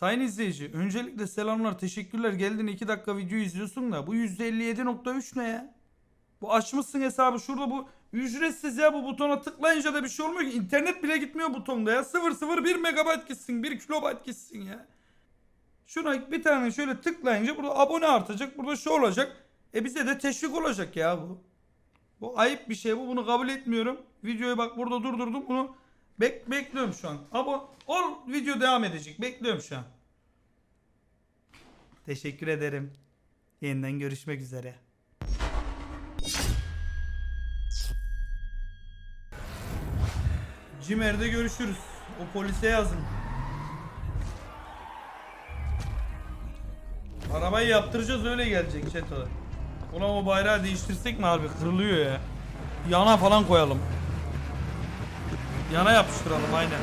Sayın izleyici, öncelikle selamlar, teşekkürler. Geldin 2 dakika video izliyorsun da bu %57.3 ne ya? Bu açmışsın hesabı şurada bu ücretsiz ya bu butona tıklayınca da bir şey olmuyor ki. İnternet bile gitmiyor butonda ya. 001 megabayt gitsin, 1 kilobayt gitsin ya. Şuna bir tane şöyle tıklayınca burada abone artacak, burada şu olacak. E bize de teşvik olacak ya bu. Bu ayıp bir şey bu. Bunu kabul etmiyorum. Videoyu bak burada durdurdum. Bunu bek bekliyorum şu an. Abo ol video devam edecek. Bekliyorum şu an. Teşekkür ederim. Yeniden görüşmek üzere. Cimer'de görüşürüz. O polise yazın. Arabayı yaptıracağız öyle gelecek Çeto. Ulan o bayrağı değiştirsek mi harbi kırılıyor ya. Yana falan koyalım. Yana yapıştıralım aynen.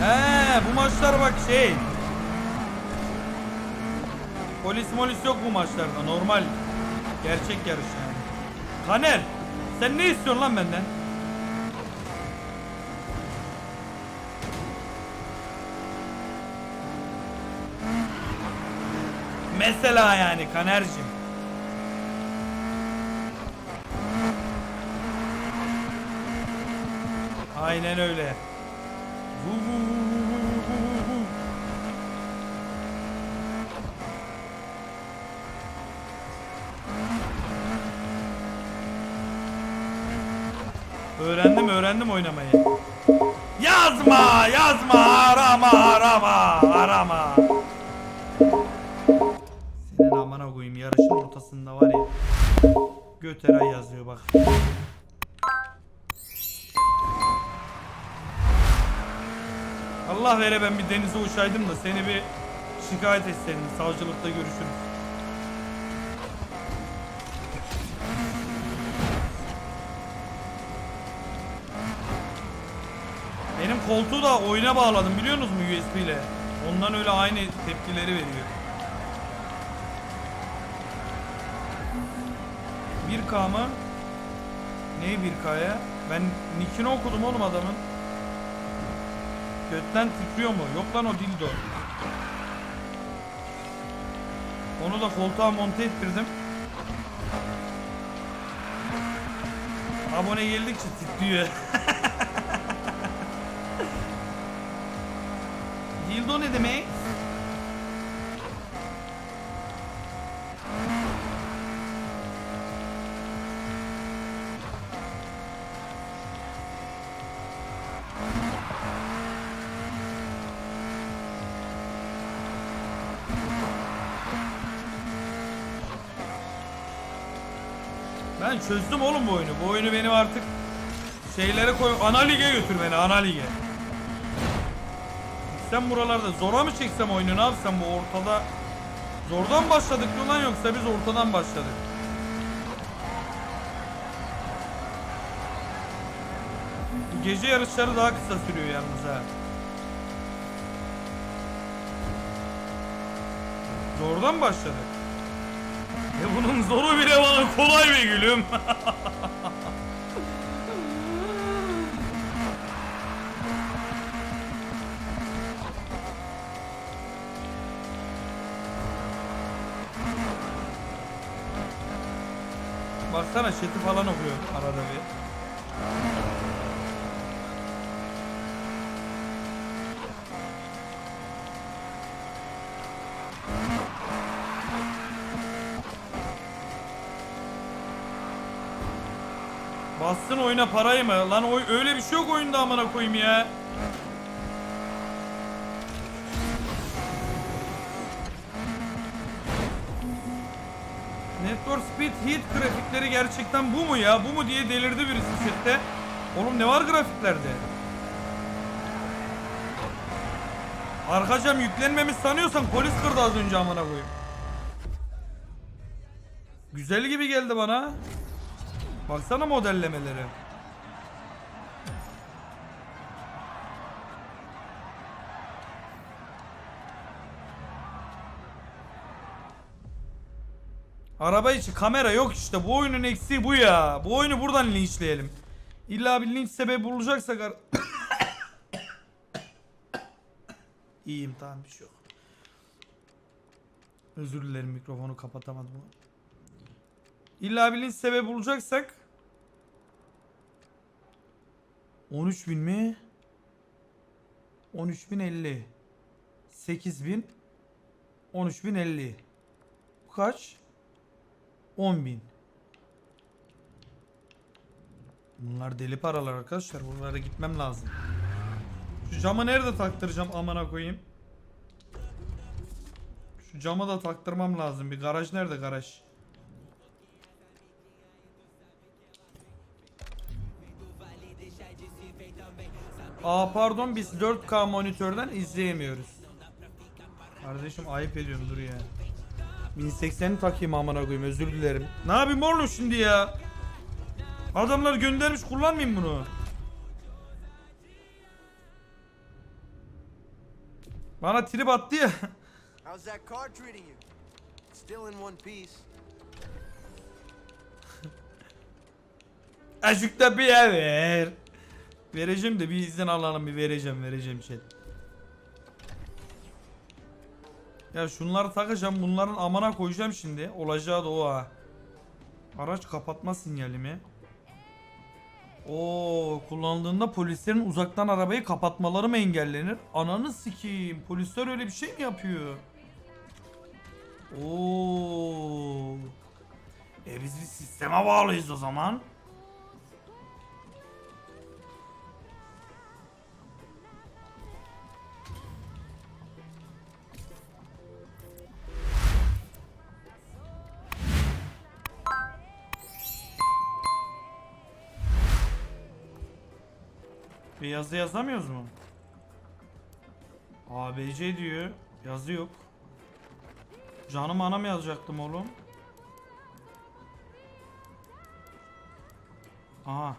He bu maçlar bak şey. Polis molis yok bu maçlarda normal. Gerçek yarış yani. Taner sen ne istiyorsun lan benden? Mesela yani Kaner'cim. Aynen öyle. Öğrendim öğrendim oynamayı. Yazma yazma arama arama arama. Senin amına koyayım yarışın ortasında var ya. Göteray yazıyor bak. Allah vere ben bir denize uçaydım da seni bir şikayet etseydim. Savcılıkta görüşürüz. Benim koltuğu da oyuna bağladım biliyor musunuz USB ile? Ondan öyle aynı tepkileri veriyor. 1K mı? Neyi 1K'ya? Ben nickini okudum oğlum adamın. Götten titriyor mu? Yok lan o dildo. Onu da koltuğa monte ettirdim. Abone geldikçe titriyor. dildo ne demek? Ben çözdüm oğlum bu oyunu. Bu oyunu benim artık şeylere koy. Ana lige götür beni ana lige. Sen buralarda zora mı çeksem oyunu ne yapsam bu ortada Zordan başladık mı lan yoksa biz ortadan başladık. Gece yarışları daha kısa sürüyor yalnız ha. Zordan başladık. E bunun zoru bile bana kolay be gülüm. Baksana chat'i falan okuyor arada bir. Bassın oyuna parayı mı? Lan oy öyle bir şey yok oyunda amına koyayım ya. Network Speed Heat grafikleri gerçekten bu mu ya? Bu mu diye delirdi birisi chatte. Oğlum ne var grafiklerde? Arka cam yüklenmemiş sanıyorsan polis kırdı az önce amına koyayım. Güzel gibi geldi bana. Baksana modellemeleri. Araba içi kamera yok işte. Bu oyunun eksiği bu ya. Bu oyunu buradan linçleyelim. İlla bir linç sebebi bulacaksak ar- İyiyim tamam bir şey yok. Özür dilerim mikrofonu kapatamadım. İlla bir linç sebebi bulacaksak 13.000 mi? 13.050 8.000 13.050 Bu kaç? 10.000 Bunlar deli paralar arkadaşlar. Bunlara gitmem lazım. Şu camı nerede taktıracağım amına koyayım? Şu camı da taktırmam lazım. Bir garaj nerede garaj? Aa pardon biz 4K monitörden izleyemiyoruz. Kardeşim ayıp ediyorsun dur ya. 1080'i takayım amına koyayım özür dilerim. Ne yapayım oğlum şimdi ya? Adamlar göndermiş kullanmayayım bunu. Bana trip attı ya. How's that car treating you? Still in one piece. Azıcık da bir yer ver. Vereceğim de bir izin alalım bir vereceğim vereceğim chat. Ya şunları takacağım bunların amana koyacağım şimdi. Olacağı da o ha. Araç kapatma sinyali mi? Oo kullandığında polislerin uzaktan arabayı kapatmaları mı engellenir? Ananı sikeyim. Polisler öyle bir şey mi yapıyor? Oo. E biz bir sisteme bağlıyız o zaman. Yazı yazamıyoruz mu? ABC diyor. Yazı yok. Canım anam yazacaktım oğlum. Aha.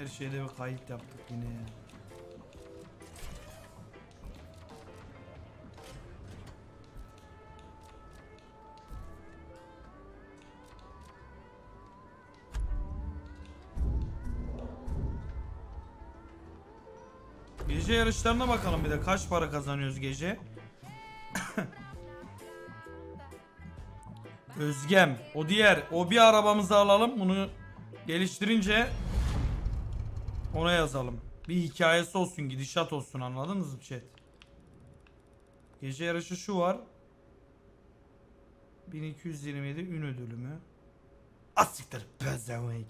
Her şeyde bir kayıt yaptık yine. Gece yarışlarına bakalım bir de kaç para kazanıyoruz gece. Özgem. O diğer. O bir arabamızı alalım. Bunu geliştirince ona yazalım. Bir hikayesi olsun. Gidişat olsun. Anladınız mı chat? Gece yarışı şu var. 1227 ün ödülü mü? Asiktir. Pezevenk.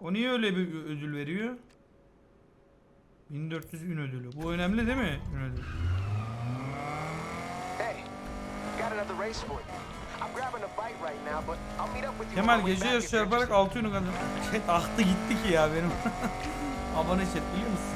O niye öyle bir ödül veriyor? 1400 ün ödülü. Bu önemli değil mi? Ün ödülü. Hey, got another race for you. Kemal gece yarışı yaparak interested. 6 ünü kazandı. Chat aktı gitti ki ya benim. Abone chat biliyor musun?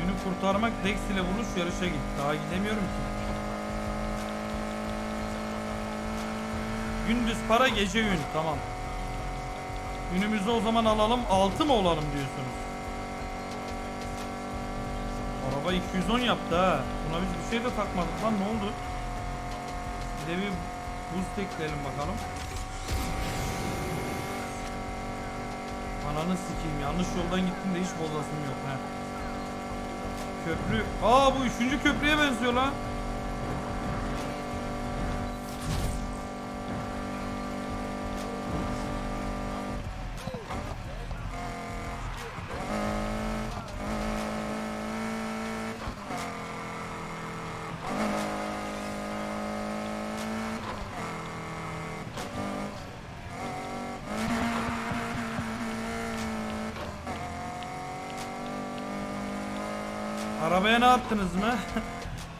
Günü kurtarmak Dex ile buluş yarışa git. Daha gidemiyorum ki. Gündüz para gece ün tamam. Günümüzü o zaman alalım 6 mı olalım diyorsunuz? Araba 210 yaptı ha. Buna biz bir şey de takmadık lan ne oldu? Bir de bir boost ekleyelim bakalım. Ananı sikeyim yanlış yoldan gittim de hiç bozasım yok ha. Köprü. Aa bu üçüncü köprüye benziyor lan. Arabaya ne yaptınız mı?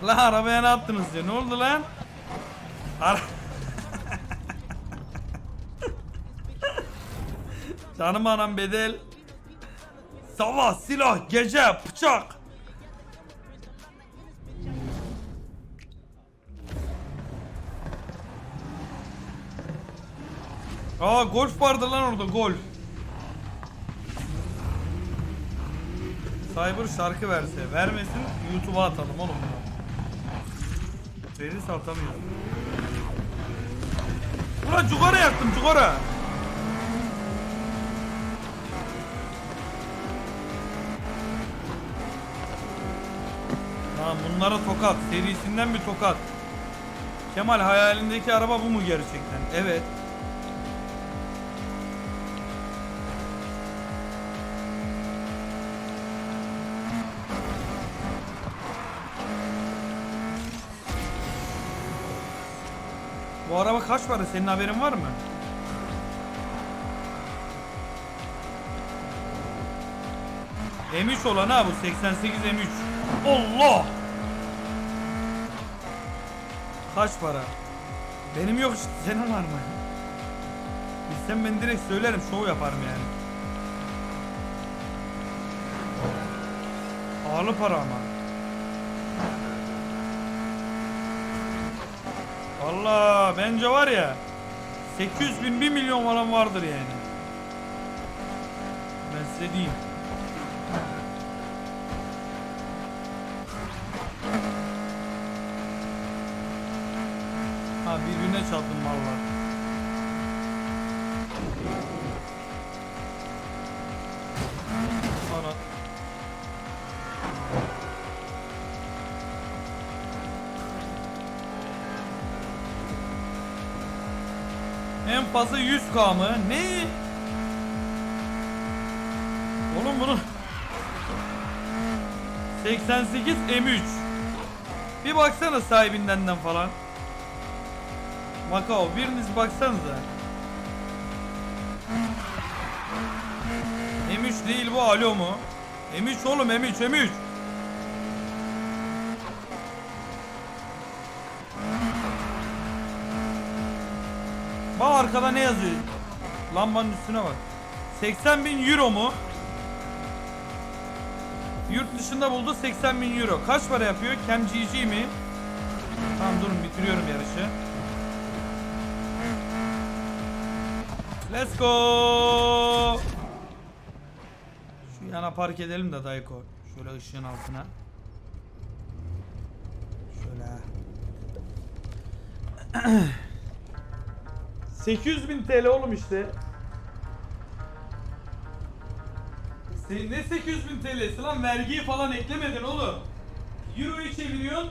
lan arabaya ne yaptınız diyor. Ne oldu lan? Ara- Canım anam bedel. Savaş, silah, gece, bıçak. Aa golf vardı lan orada golf. Cyber şarkı verse. Vermesin YouTube'a atalım oğlum bunu. Verirse atamıyoruz. Ulan cugara yaktım cugara. Tamam bunlara tokat. Serisinden bir tokat. Kemal hayalindeki araba bu mu gerçekten? Evet. Bu araba kaç para? Senin haberin var mı? M3 olan ha bu 88 M3. Allah! Kaç para? Benim yok işte senin var mı? Bilsem ben direkt söylerim şov yaparım yani. Pahalı para ama. Valla bence var ya 800 bin 1 milyon falan vardır yani. Ben size diyeyim. Ha birbirine çarptım valla. En fazla 100k mı? Ne? Oğlum bunu 88 M3 Bir baksana sahibindenden falan Macao biriniz baksanıza M3 değil bu alo mu? M3 oğlum M3 M3 Bak arkada ne yazıyor? Lambanın üstüne bak. 80 bin euro mu? Yurt dışında buldu 80 bin euro. Kaç para yapıyor? Cam GG mi? Tamam durun bitiriyorum yarışı. Let's go. Şu yana park edelim de Dayko. Şöyle ışığın altına. Şöyle. 800 bin TL oğlum işte. Se- Ne 800 bin TL'si lan vergiyi falan eklemedin oğlum. Euro'yu çeviriyorsun.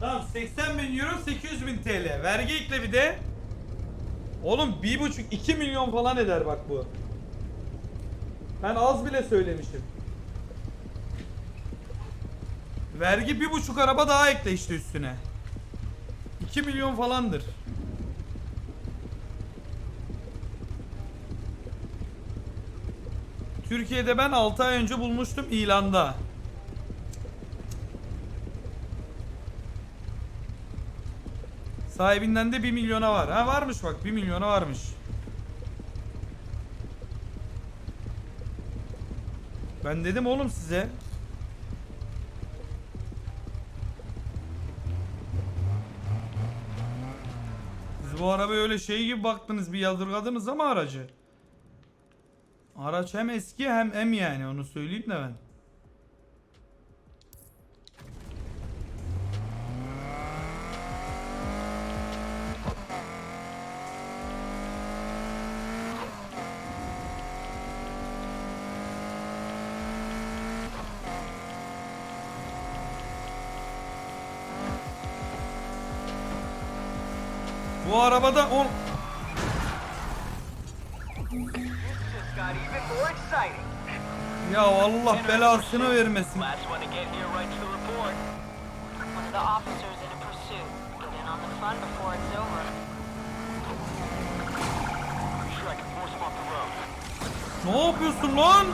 Tamam 80 bin euro 800 bin TL. Vergi ekle bir de. Oğlum 1,5-2 milyon falan eder bak bu. Ben az bile söylemişim. Vergi bir buçuk araba daha ekle işte üstüne. 2 milyon falandır. Türkiye'de ben 6 ay önce bulmuştum ilanda. Sahibinden de 1 milyona var. Ha varmış bak 1 milyona varmış. Ben dedim oğlum size. Bu arabaya öyle şey gibi baktınız bir yadırgadınız ama aracı. Araç hem eski hem M yani onu söyleyeyim de ben. Bu arabada on Just got even more exciting. ya Allah belasını vermesin. Last one to get here writes the report. One of the officers in a pursuit. Get in on the fun before it's over. Sure I can force him off the road. Ne yapıyorsun lan?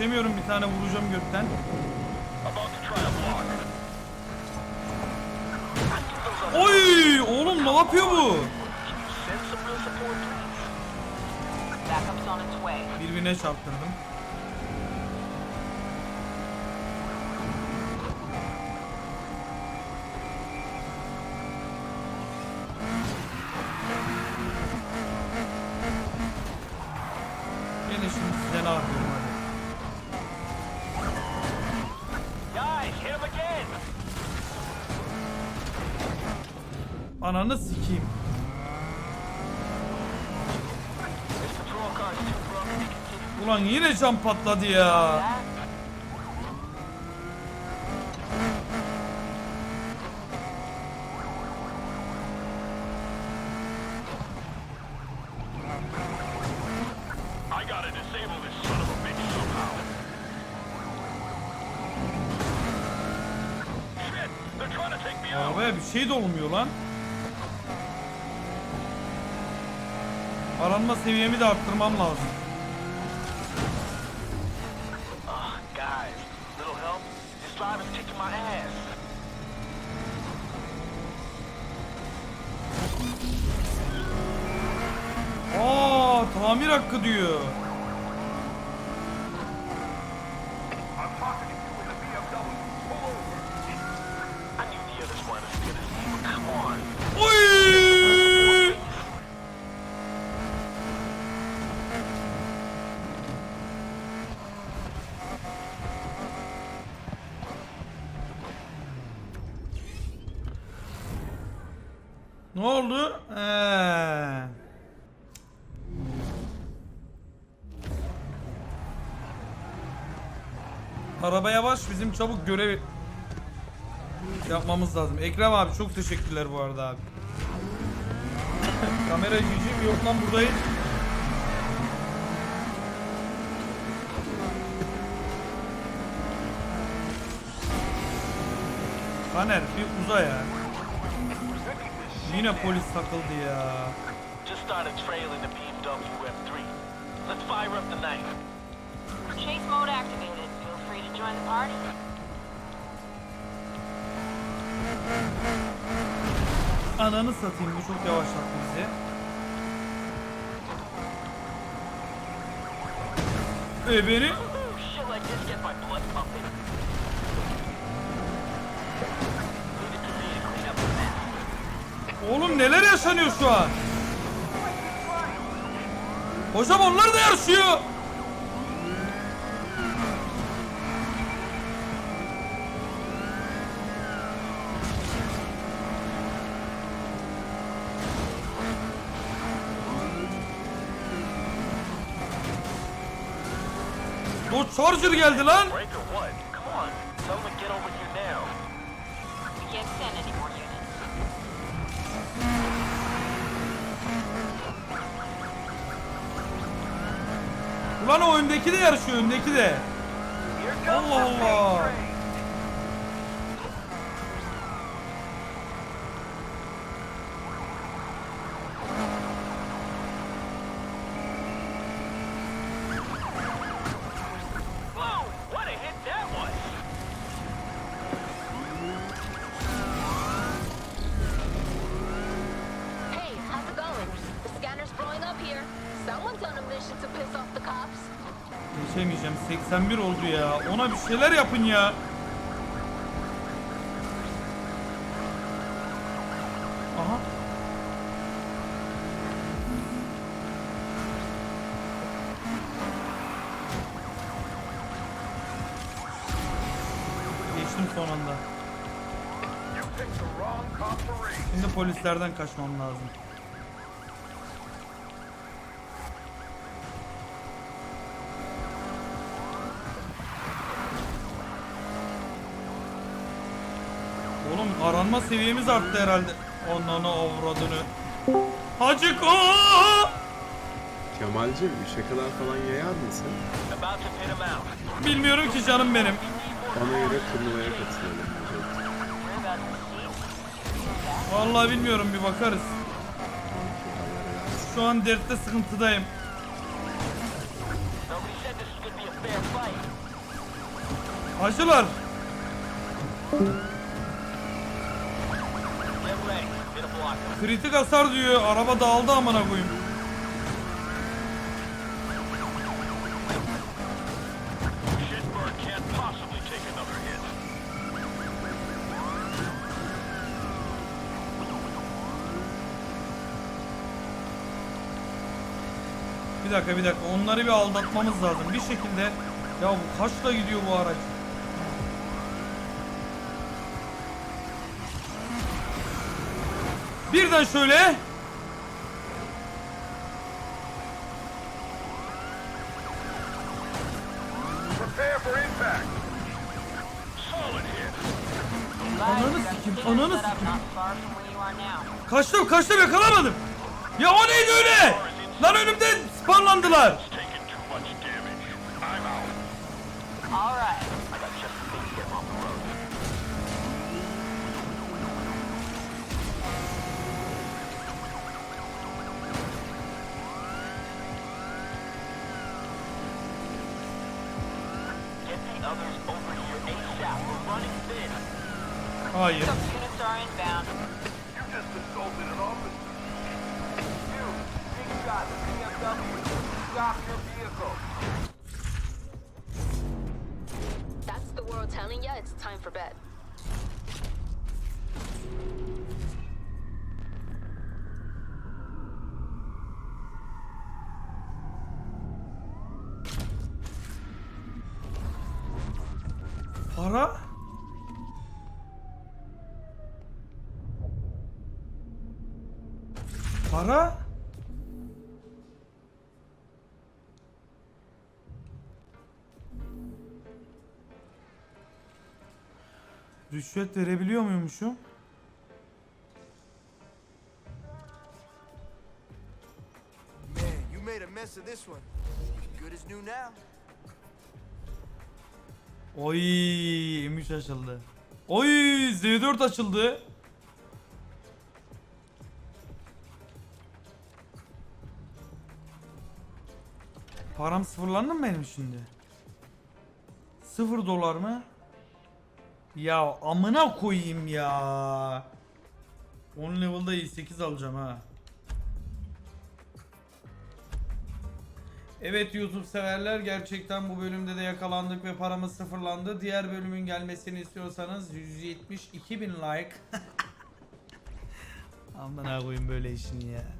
Geçemiyorum bir tane vuracağım gökten. Oy oğlum ne yapıyor bu? Birbirine çarptırdım. Ananı sikeyim. Ulan yine cam patladı ya. Arabaya bir şey de olmuyor lan. Aranma seviyemi de arttırmam lazım. Ah. Aa tamir hakkı diyor. Ne oldu? Ee. Araba yavaş bizim çabuk görev yapmamız lazım. Ekrem abi çok teşekkürler bu arada abi. Kamera gücüm yok lan buradayım. Taner bir uza ya. Yine polis takıldı ya. Just started trailing the BMW M3. Let's fire up the night. chase mode activated. Feel free to join the party. Ananı satayım bu çok yavaşlattı bizi. E Oğlum neler yaşanıyor şu an? Hocam onlar da yarışıyor. O Charger geldi lan. Ulan o öndeki de yarışıyor öndeki de. Allah Allah. Someone's on a mission to piss off the cops. Geçemeyeceğim 81 oldu ya. Ona bir şeyler yapın ya. Aha. Geçtim son anda. Şimdi polislerden kaçmam lazım. Aranma seviyemiz arttı herhalde. Onunu avradını. Hacı ko! Kemal'cim şakalar falan yayar mısın? Bilmiyorum ki canım benim. Bana göre turnuvaya katılalım. Vallahi bilmiyorum bir bakarız. Şu an dertte sıkıntıdayım. Nobody Kritik hasar diyor. Araba dağıldı amına koyayım. Bir dakika bir dakika onları bir aldatmamız lazım. Bir şekilde ya bu kaçla gidiyor bu araç? Birden şöyle. Prepare for impact. Ananı sikim, ananı sikim. not far from where you are now. Kaçtım kaçtım yakalamadım. Ya o neydi öyle? Lan önümde spanlandılar. Hayır. Some units are inbound. You just assaulted an officer. You, big shot, BMW. Stop your vehicle. That's the world telling you it's time for bed. Para? Rüşvet verebiliyor muymuşum? Oy, M3 açıldı. Oy, Z4 açıldı. Param sıfırlandı mı benim şimdi? Sıfır dolar mı? Ya amına koyayım ya. 10 level'da iyi 8 alacağım ha. Evet YouTube severler gerçekten bu bölümde de yakalandık ve paramız sıfırlandı. Diğer bölümün gelmesini istiyorsanız 172 bin like. Amına koyayım böyle işini ya.